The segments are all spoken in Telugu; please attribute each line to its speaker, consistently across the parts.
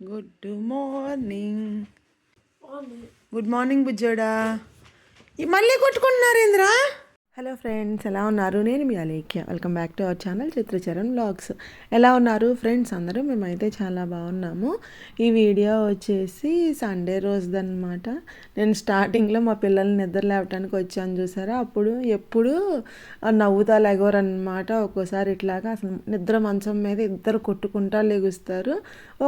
Speaker 1: గుడ్ మార్నింగ్ గుడ్ మార్నింగ్ బుజ్జోడా ఈ మళ్ళీ కొట్టుకుంటున్నారు ఇంద్రా హలో ఫ్రెండ్స్ ఎలా ఉన్నారు? నేను మీ Alekhya. Welcome back to our channel Chitracharan vlogs ఎలా ఉన్నారు ఫ్రెండ్స్? అందరూ మేమైతే చాలా బాగున్నాము. ఈ వీడియో వచ్చేసి సండే రోజుదన్నమాట. నేను స్టార్టింగ్లో మా పిల్లల్ని నిద్ర లేవటానికి వచ్చాను చూసారా? అప్పుడు ఎప్పుడు నవ్వుతా లెగవరనమాట ఒక్కోసారి ఇట్లాగా అసలు నిద్ర మంచం మీద ఇద్దరు కొట్టుకుంటా లెగుస్తారు.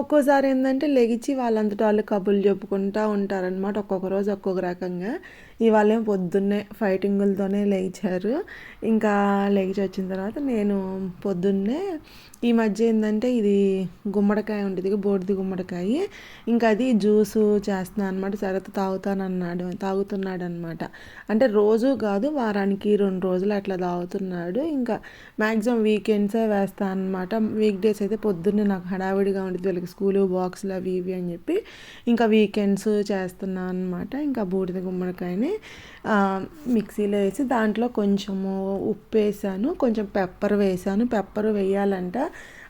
Speaker 1: ఒక్కోసారి ఏంటంటే లెగిచి వాళ్ళంతటా వాళ్ళు కబుర్లు చెప్పుకుంటూ ఉంటారనమాట ఒక్కొక్క రోజు ఒక్కొక్క రకంగా. ఇవాళ పొద్దున్నే ఫైటింగులతోనే లేచారు. ఇంకా లేచి వచ్చిన తర్వాత నేను పొద్దున్నే ఈ మధ్య ఏంటంటే ఇది గుమ్మడికాయ ఉంటుంది బోర్ది గుమ్మడికాయ. ఇంకా అది జ్యూసు చేస్తున్నాను అనమాట శరత్ తాగుతానన్నాడు తాగుతున్నాడు అనమాట అంటే రోజు కాదు వారానికి రెండు రోజులు అట్లా తాగుతున్నాడు. ఇంకా మ్యాక్సిమం వీకెండ్సే వేస్తాను అనమాట వీక్ డేస్ అయితే పొద్దున్నే నాకు హడావిడిగా ఉంటుంది వీళ్ళకి స్కూలు బాక్సులు అవి ఇవి అని చెప్పి ఇంకా వీకెండ్స్ చేస్తున్నాను అనమాట ఇంకా బూడిద గుమ్మడికాయని మిక్సీలో వేసి దాంట్లో కొంచెము ఉప్పు వేసాను కొంచెం పెప్పర్ వేసాను. పెప్పర్ వేయాలంట.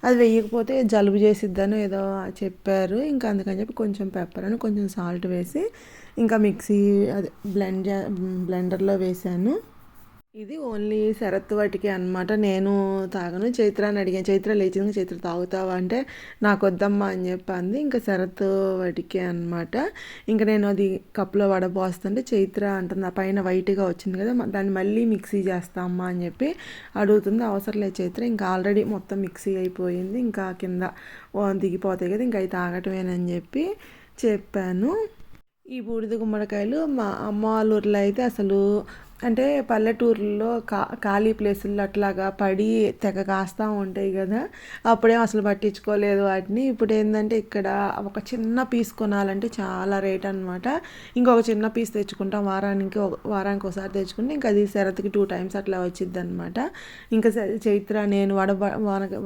Speaker 1: అది వేయకపోతే జలుబు చేసిద్దని ఏదో చెప్పారు. ఇంకా అందుకని చెప్పి కొంచెం పెప్పర్ అని కొంచెం సాల్ట్ వేసి ఇంకా మిక్సీ అదే బ్లెండ్ బ్లెండర్లో వేసాను. ఇది ఓన్లీ శరత్ వాటికి అనమాట నేను తాగను. చైత్ర అని అడిగాను. చైత్ర లేచింది. చైత్ర తాగుతావా అంటే నాకు వద్దమ్మా అని చెప్పింది. ఇంకా శరత్ వాటికి అనమాట ఇంకా నేను అది కప్లో వడబోస్తుంటే చైత్ర అంటుంది. ఆ పైన వైట్గా వచ్చింది కదా దాన్ని మళ్ళీ మిక్సీ చేస్తామ్మా అని చెప్పి అడుగుతుంది. అవసరం లేదు చైత్ర. ఇంకా ఆల్రెడీ మొత్తం మిక్సీ అయిపోయింది. ఇంకా కింద దిగిపోతాయి కదా ఇంకా అవి తాగటమేనని చెప్పి చెప్పాను. ఈ బూడిద గుమ్మడికాయలు మా అమ్మ వాళ్ళ ఊర్లో అయితే అసలు అంటే పల్లెటూర్లో కా ఖాళీ ప్లేసుల్లో అట్లాగా పడి తెగ కాస్తూ ఉంటాయి కదా అప్పుడేం అసలు పట్టించుకోలేదు వాటిని. ఇప్పుడు ఏంటంటే ఇక్కడ ఒక చిన్న పీస్ కొనాలంటే చాలా రేట్ అనమాట ఇంకొక చిన్న పీస్ తెచ్చుకుంటాం వారానికి వారానికి ఒకసారి తెచ్చుకుంటే ఇంకా అది శరత్కి టూ టైమ్స్ అట్లా వచ్చింది అనమాట ఇంకా చైత్ర నేను వడ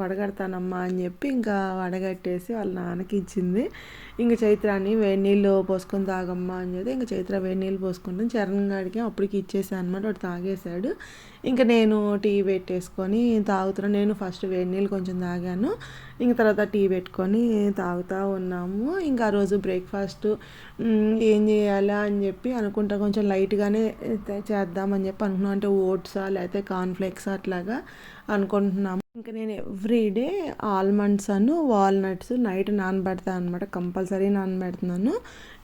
Speaker 1: వడగడతానమ్మా అని చెప్పి ఇంకా వడగట్టేసి వాళ్ళ నాన్నకి ఇచ్చింది. ఇంకా చైత్రాన్ని వేడి నీళ్ళు పోసుకొని తాగమ్మా అని చెప్పి ఇంకా చైత్ర వేడి నీళ్ళు పోసుకుంటాం. చరణ్ గాడికి అప్పటికి ఇచ్చేసాను అనమాట వాడు తాగేశాడు. ఇంకా నేను టీ పెట్టేసుకొని తాగుతున్నాను నేను ఫస్ట్ వేడి నీళ్ళు కొంచెం తాగాను. ఇంక తర్వాత టీ పెట్టుకొని తాగుతూ ఉన్నాము. ఇంకా ఆ రోజు బ్రేక్ఫాస్ట్ ఏం చేయాలా? అని చెప్పి అనుకుంటా. కొంచెం లైట్గానే చేద్దామని చెప్పి అనుకున్నాను. అంటే ఓట్సా లేకపోతే కార్న్ఫ్లేక్స్ అట్లాగా. అనుకుంటున్నాము. ఇంకా నేను ఎవ్రీడే ఆల్మండ్స్ అను వాల్నట్స్ నైట్ నానబెడతాను అనమాట కంపల్సరీ నానబెడుతున్నాను.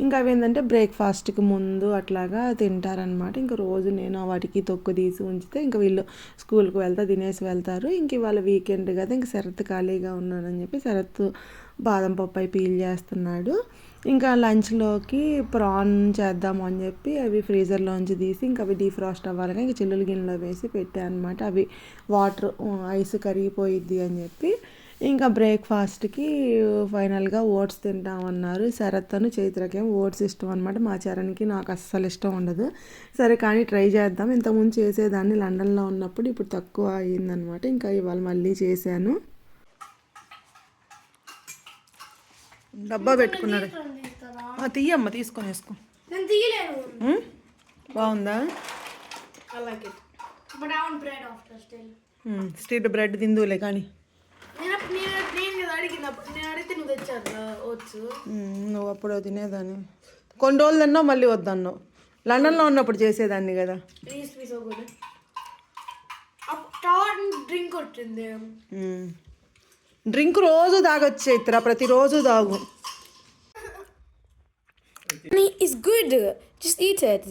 Speaker 1: ఇంకా అవి ఏంటంటే బ్రేక్ఫాస్ట్కి ముందు అట్లాగా తింటారనమాట ఇంకా రోజు నేను వాటికి తొక్కు తీసి ఉంచితే ఇంకా వీళ్ళు స్కూల్కి వెళ్తా తినేసి వెళ్తారు. ఇంక ఇవాళ వీకెండ్ కదా ఇంక శరత్ ఖాళీగా ఉన్నానని చెప్పి శరత్ బాదం పప్పు అయి పీల్ చేస్తున్నాడు. ఇంకా లంచ్లోకి ప్రాన్ చేద్దాము అని చెప్పి అవి ఫ్రీజర్లోంచి తీసి ఇంకా అవి డీఫ్రాస్ట్ అవ్వాలని ఇంకా చిల్లులు గిన్నెలో వేసి పెట్టాను అనమాట అవి వాటర్ ఐస్ కరిగిపోయిద్ది అని చెప్పి ఇంకా బ్రేక్ఫాస్ట్కి ఫైనల్గా ఓట్స్ తింటామన్నారు. శరత్తను చైత్రకేం ఓట్స్ ఇష్టం అనమాట మా చరణ్కి నాకు అస్సలు ఇష్టం ఉండదు. సరే కానీ ట్రై చేద్దాం. ఇంతకుముందు చేసేదాన్ని లండన్లో ఉన్నప్పుడు ఇప్పుడు తక్కువ అయ్యిందనమాట ఇంకా ఇవాళ మళ్ళీ చేశాను. డబ్బా పెట్టుకున్నాడు. తీయమ్మ తీసుకొని వేసుకో. బాగుందా? స్ట్రీట్ బ్రెడ్ తిందులే కానీ. నువ్వు అప్పుడు తినేదాన్ని. కొన్ని రోజులు తిన్నావు మళ్ళీ వద్దన్నావు. లండన్లో ఉన్నప్పుడు చేసేదాన్ని కదా.
Speaker 2: డ్రింక్ వచ్చింది
Speaker 1: డ్రింక్ రోజు తాగొచ్చు చైత్ర ప్రతిరోజు తాగు
Speaker 2: It's good. Just eat it.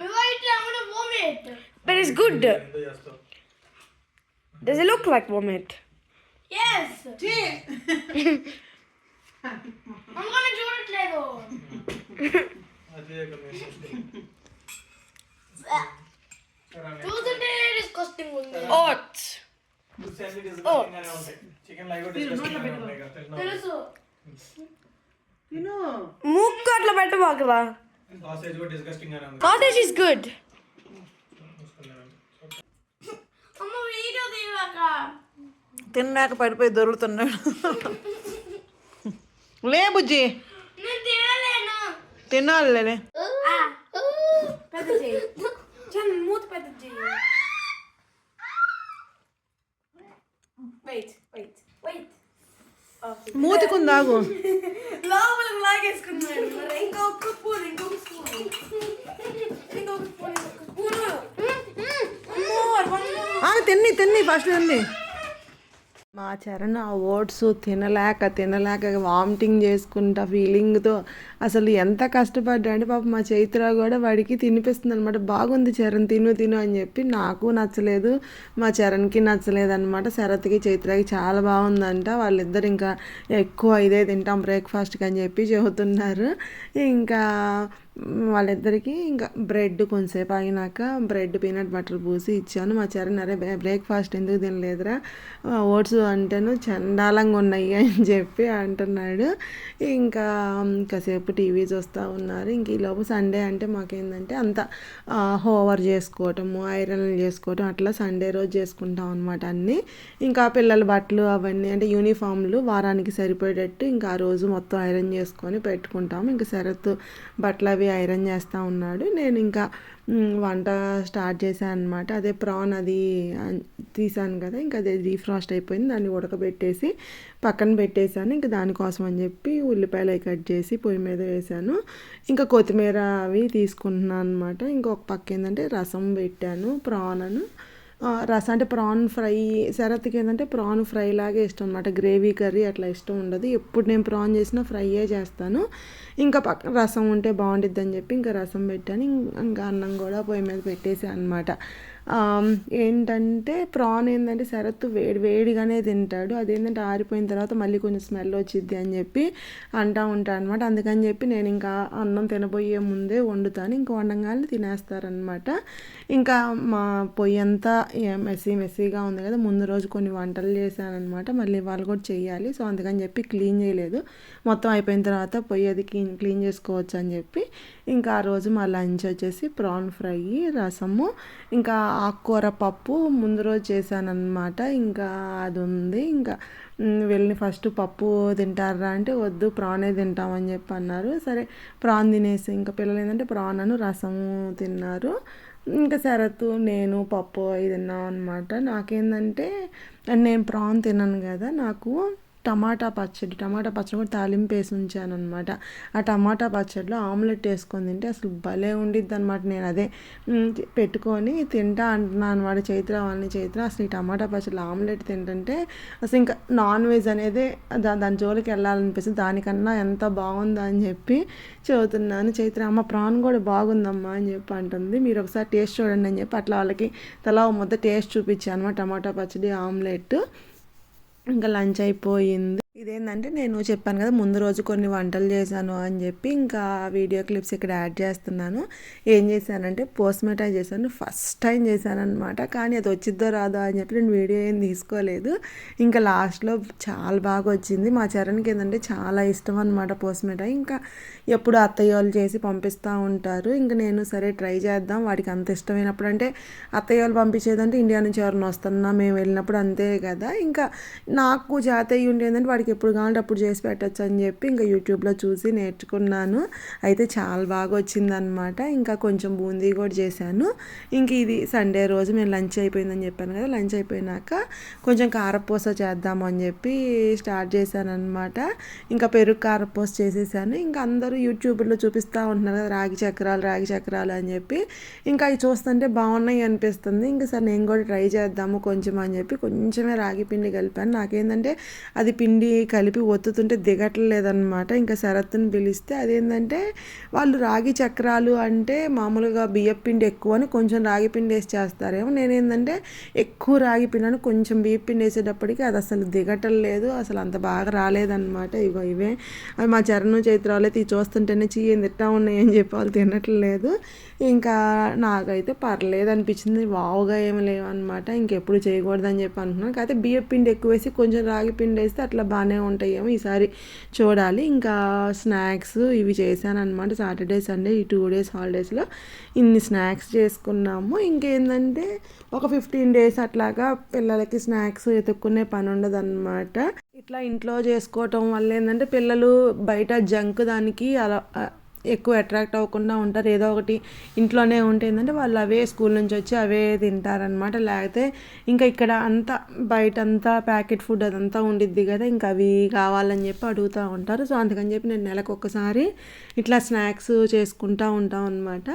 Speaker 2: Wait, I'm gonna vomit. But it's good. Does it look like vomit? Yes. I'm gonna do it later. చూస్తుంటే disgusting ఉంది. Oats. తెలుసు. ముక్కు అట్లా పెట్టమాకరా కాటేజ్ ఇస్ గుడ్ అమ్మ వీడియో తీయక
Speaker 1: తిన్నాక పడిపోయి దొరుకుతున్నాడు. లే బుజ్జి. తినాలి
Speaker 2: పెద్ద చెయ్యి. చల్ మూత పెద్ద చెయ్యి. వెయిట్ వెయిట్ వెయిట్
Speaker 1: మూతికుందాగు
Speaker 2: లోపలికి లాగేసుకున్నాడు. ఇంకొక స్పూన్ ఇంకొక స్పూన్ ఇంకొక స్పూన్
Speaker 1: తిన్ని తిన్ని ఫస్ట్ తిన్ని. మా చరణ్ ఆ ఓట్స్ తినలేక తినలేక వామిటింగ్ చేసుకుంటా ఫీలింగ్తో అసలు ఎంత కష్టపడ్డా అంటే పాప మా చైత్ర కూడా వాడికి తినిపిస్తుంది అనమాట బాగుంది చరణ్ తిను తిను అని చెప్పి నాకు నచ్చలేదు. మా చరణ్కి నచ్చలేదు అనమాట శరత్కి చైత్రకి చాలా బాగుందంట. వాళ్ళిద్దరు ఇంకా ఎక్కువ ఇదే తింటాం బ్రేక్ఫాస్ట్కి అని చెప్పి చెబుతున్నారు. ఇంకా వాళ్ళిద్దరికీ ఇంకా బ్రెడ్ కొంతసేపు ఆగినాక బ్రెడ్ పీనట్ బటర్ పూసి ఇచ్చాను. మా చరణ్ అరే బ్రేక్ఫాస్ట్ ఎందుకు తినలేదురా? ఓట్స్ అంటేను చండాలంగా ఉన్నాయి అని చెప్పి అంటున్నాడు. ఇంకా కాసేపు టీవీ చూస్తూ ఉన్నారు. ఇంక ఈలోపు సండే అంటే మాకేందంటే అంత హోవర్ చేసుకోవటము ఐరన్లు చేసుకోవటం అట్లా సండే రోజు చేసుకుంటాం అనమాట అన్నీ. ఇంకా పిల్లల బట్టలు అవన్నీ అంటే యూనిఫామ్లు వారానికి సరిపోయేటట్టు ఇంకా ఆ రోజు మొత్తం ఐరన్ చేసుకొని పెట్టుకుంటాము. ఇంకా శరత్ బట్టలు అవి ఐరన్ చేస్తూ ఉన్నాడు. నేను ఇంకా వంట స్టార్ట్ చేశాను అనమాట అదే ప్రాన్ అది తీసాను కదా ఇంకా అదే డీఫ్రాస్ట్ అయిపోయింది. దాన్ని ఉడకబెట్టేసి పక్కన పెట్టేశాను. ఇంకా దానికోసం అని చెప్పి ఉల్లిపాయలు అవి కట్ చేసి పొయ్యి మీద వేసాను ఇంకా కొత్తిమీర అవి తీసుకుంటున్నాను అనమాట ఇంకొక పక్క ఏంటంటే రసం పెట్టాను ప్రాన్ అను. రసం అంటే ప్రాన్ ఫ్రై శరత్కి ఏంటంటే ప్రాన్ ఫ్రై లాగే ఇష్టం అనమాట గ్రేవీ కర్రీ అట్లా ఇష్టం ఉండదు. ఎప్పుడు నేను ప్రాన్ చేసినా ఫ్రైయే చేస్తాను. ఇంకా పక్క రసం ఉంటే బాగుంటుంది అని చెప్పి ఇంకా రసం పెట్టాను. ఇంకా అన్నం కూడా పొయ్యి మీద పెట్టేసి అనమాట ఏంటంటే ప్రాన్ ఏంటంటే శరత్ వేడి వేడిగానే తింటాడు. అదేంటంటే ఆరిపోయిన తర్వాత మళ్ళీ కొంచెం స్మెల్ వచ్చిద్ది అని చెప్పి అంటూ ఉంటాను అనమాట అందుకని చెప్పి నేను ఇంకా అన్నం తినబోయే ముందే వండుతాను. ఇంకా వండంగానే తినేస్తారనమాట ఇంకా మా పొయ్యి అంతా మెస్సీ మెస్సీగా ఉంది కదా ముందు రోజు కొన్ని వంటలు చేశానమాట మళ్ళీ వాళ్ళు కూడా చేయాలి సో అందుకని చెప్పి క్లీన్ చేయలేదు. మొత్తం అయిపోయిన తర్వాత పొయ్యి అది క్లీన్ క్లీన్ చేసుకోవచ్చు అని చెప్పి ఇంకా ఆ రోజు మా లంచ్ వచ్చేసి ప్రాన్ ఫ్రై రసము. ఇంకా ఆకుకూర పప్పు ముందు రోజు చేశానన్నమాట. ఇంకా అది ఉంది ఇంకా వెళ్ళి ఫస్ట్ పప్పు తింటారా అంటే వద్దు ప్రానే తింటామని చెప్పి అన్నారు. సరే ప్రాన్ తినేసి ఇంకా పిల్లలు ఏంటంటే ప్రాన్ అను రసము తిన్నారు. ఇంకా శరత్ నేను పప్పు అవి తిన్నాం అనమాట నాకేందంటే నేను ప్రాన్ తిన్నాను కదా నాకు టమాటా పచ్చడి. టమాటా పచ్చడి కూడా తాలింపు వేసి ఉంచాను అనమాట ఆ టమాటా పచ్చడిలో ఆమ్లెట్ వేసుకొని తింటే అసలు భలే ఉండిద్ది అనమాట నేను అదే పెట్టుకొని తింటా అంటున్నాను అనమాట చైత్ర వాళ్ళని చైత్ర. అసలు ఈ టమాటా పచ్చడిలో ఆమ్లెట్ తింటుంటే అసలు ఇంకా నాన్ వెజ్ అనేది దా దాని జోలికి వెళ్ళాలనిపిస్తుంది. దానికన్నా ఎంత బాగుందా అని చెప్పి చదువుతున్నాను చైత్ర అమ్మ ప్రాన్ కూడా బాగుందమ్మా అని చెప్పి అంటుంది. మీరు ఒకసారి టేస్ట్ చూడండి అని చెప్పి అట్లా వాళ్ళకి తలా ఓ ముద్ద టేస్ట్ చూపించాను అనమాట టమాటా పచ్చడి ఆమ్లెట్. ఇంకా లంచ్ అయిపోయింది. ఇదేంటంటే నేను చెప్పాను కదా ముందు రోజు కొన్ని వంటలు చేశాను అని చెప్పి ఇంకా వీడియో క్లిప్స్ ఇక్కడ యాడ్ చేస్తున్నాను. ఏం చేశానంటే పోస్ట్మేటా చేశాను. ఫస్ట్ టైం చేశాను అనమాట కానీ అది వచ్చిద్దో రాదో అని చెప్పి నేను వీడియో ఏం తీసుకోలేదు. ఇంకా లాస్ట్లో చాలా బాగా వచ్చింది. మా చరణ్కి ఏంటంటే చాలా ఇష్టం అనమాట పోస్ట్మేటా ఇంకా ఎప్పుడు అత్తయ్య వాళ్ళు చేసి పంపిస్తూ ఉంటారు. ఇంకా నేను సరే ట్రై చేద్దాం వాడికి అంత ఇష్టమైనప్పుడు. అంటే అత్తయ్య వాళ్ళు పంపించేదంటే ఇండియా నుంచి ఎవరిని వస్తున్నా మేము వెళ్ళినప్పుడు అంతే కదా. ఇంకా నాకు జాతీయ ఉండి ఏంటంటే వాడికి ఎప్పుడు కావాలంటే అప్పుడు చేసి పెట్టచ్చు అని చెప్పి ఇంకా యూట్యూబ్లో చూసి నేర్చుకున్నాను. అయితే చాలా బాగా వచ్చిందనమాట ఇంకా కొంచెం బూందీ కూడా చేశాను. ఇంక ఇది సండే రోజు మేము లంచ్ అయిపోయిందని చెప్పాను కదా లంచ్ అయిపోయినాక కొంచెం కారపూస చేద్దాము అని చెప్పి స్టార్ట్ చేశాను అనమాట ఇంకా పెరుగు కారపూస చేసేసాను. ఇంకా అందరూ యూట్యూబ్లో చూపిస్తూ ఉంటున్నారు కదా రాగి చక్రాలు రాగి చక్రాలు అని చెప్పి. ఇంకా అవి చూస్తుంటే బాగున్నాయి అనిపిస్తుంది. ఇంకా సార్ నేను కూడా ట్రై చేద్దాము కొంచెం అని చెప్పి కొంచెమే రాగి పిండి కలిపాను. నాకేంటంటే అది పిండి కలిపి ఒత్తుతుంటే దిగట్లేదనమాట ఇంకా శరత్తుని పిలిస్తే అదేంటంటే వాళ్ళు రాగి చక్రాలు అంటే మామూలుగా బియ్యం పిండి ఎక్కువ అని కొంచెం రాగి పిండి వేసి చేస్తారేమో. నేనేంటంటే ఎక్కువ రాగి పిండి అని కొంచెం బియ్యం పిండి వేసేటప్పటికి అది అసలు దిగటం అసలు అంత బాగా రాలేదన్నమాట. ఇగో ఇవే. అవి మా చరణ్ చైత్రాలు అయితే చూస్తుంటేనే చీ తిట్టా ఉన్నాయి అని చెప్పి వాళ్ళు తినట్లేదు. ఇంకా నాకైతే పర్లేదు అనిపించింది. వావుగా ఏమి లేవన్నమాట. ఇంకెప్పుడు చేయకూడదని చెప్పి అనుకున్నాను కాకపోతే బియ్యం పిండి ఎక్కువ వేసి కొంచెం రాగి పిండి వేస్తే అట్లా బాగా బాగానే ఉంటాయేమో ఈసారి చూడాలి. ఇంకా స్నాక్స్ ఇవి చేశాను సాటర్డే సండే ఈ టూ డేస్ హాలిడేస్లో. ఇన్ని స్నాక్స్ చేసుకున్నాము. ఇంకేంటంటే ఒక ఫిఫ్టీన్ డేస్ అట్లాగా పిల్లలకి స్నాక్స్ ఎతుక్కునే పని ఉండదు అనమాట ఇట్లా ఇంట్లో చేసుకోవటం వల్ల ఏంటంటే పిల్లలు బయట జంక్ దానికి అలా ఎక్కువ అట్రాక్ట్ అవ్వకుండా ఉంటారు. ఏదో ఒకటి ఇంట్లోనే ఉంటే ఏంటంటే వాళ్ళు అవే స్కూల్ నుంచి వచ్చి అవే తింటారనమాట లేకపోతే ఇంకా ఇక్కడ అంతా బయట అంతా ప్యాకెట్ ఫుడ్ అదంతా ఉండిద్ది కదా ఇంకా అవి కావాలని చెప్పి అడుగుతూ ఉంటారు. సో అందుకని చెప్పి నేను నెలకు ఒక్కసారి ఇట్లా స్నాక్స్ చేసుకుంటూ ఉంటాం అనమాట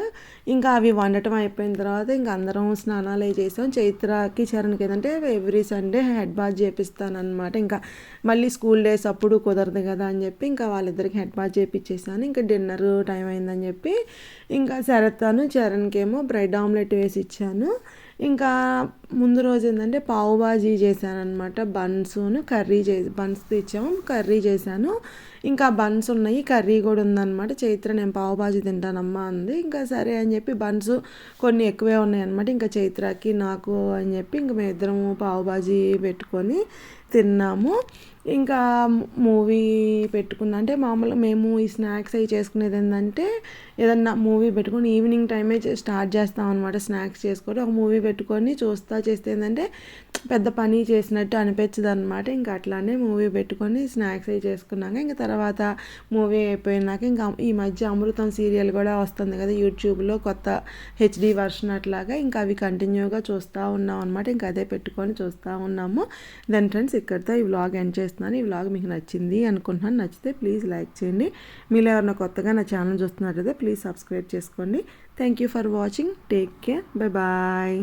Speaker 1: ఇంకా అవి వండటం అయిపోయిన తర్వాత ఇంకా అందరం స్నానాలు అవి చేసాం. చైత్రకి చరణ్కి ఏంటంటే ఎవ్రీ సండే హెడ్ బాత్ చేపిస్తానమాట అనమాట ఇంకా మళ్ళీ స్కూల్ డేస్ అప్పుడు కుదరదు కదా అని చెప్పి ఇంకా వాళ్ళిద్దరికి హెడ్ బాత్ చేపించేసాను ఇంకా డిన్నర్ టైం అయిందని చెప్పి ఇంకా శరత్ను చరణ్కి ఏమో బ్రెడ్ ఆమ్లెట్ వేసి ఇచ్చాను. ఇంకా ముందు రోజు ఏంటంటే పావు బాజీ చేశాను అనమాట బన్స్ను కర్రీ చే బన్స్ తెచ్చాము కర్రీ చేశాను. ఇంకా బన్స్ ఉన్నాయి కర్రీ కూడా ఉందన్నమాట. చైత్ర నేను పావు బాజీ తింటానమ్మా అంది. ఇంకా సరే అని చెప్పి బన్స్ కొన్ని ఎక్కువే ఉన్నాయి అనమాట ఇంకా చైత్రకి నాకు అని చెప్పి ఇంకా మేము ఇద్దరము పావు బాజీ పెట్టుకొని తిన్నాము. ఇంకా మూవీ పెట్టుకున్నా అంటే మామూలుగా మేము ఈ స్నాక్స్ అవి చేసుకునేది ఏంటంటే ఏదన్నా మూవీ పెట్టుకొని ఈవినింగ్ టైమే స్టార్ట్ చేస్తాం అనమాట స్నాక్స్ చేసుకొని. ఒక మూవీ పెట్టుకొని చూస్తా చేస్తే ఏంటంటే పెద్ద పని చేసినట్టు అనిపించదు అనమాట ఇంకా అట్లానే మూవీ పెట్టుకొని స్నాక్స్ అవి చేసుకున్నాక ఇంకా తర్వాత మూవీ అయిపోయినాక ఇంకా ఈ మధ్య అమృతం సీరియల్ కూడా వస్తుంది కదా యూట్యూబ్లో కొత్త హెచ్డి వర్షన్ అట్లాగా. ఇంకా అవి కంటిన్యూగా చూస్తూ ఉన్నాం అనమాట ఇంకా అదే పెట్టుకొని చూస్తూ ఉన్నాము. దెన్ ఫ్రెండ్స్ ఇక్కడితో ఈ వ్లాగ్ ఎండ్ చేస్తున్నాను. ఈ వ్లాగ్ మీకు నచ్చింది అనుకుంటున్నాను. నచ్చితే ప్లీజ్ లైక్ చేయండి. మీరు ఎవరైనా కొత్తగా నా ఛానల్ చూస్తున్నట్లయితే ప్లీజ్ సబ్స్క్రైబ్ చేసుకోండి. Thank you for watching take care bye bye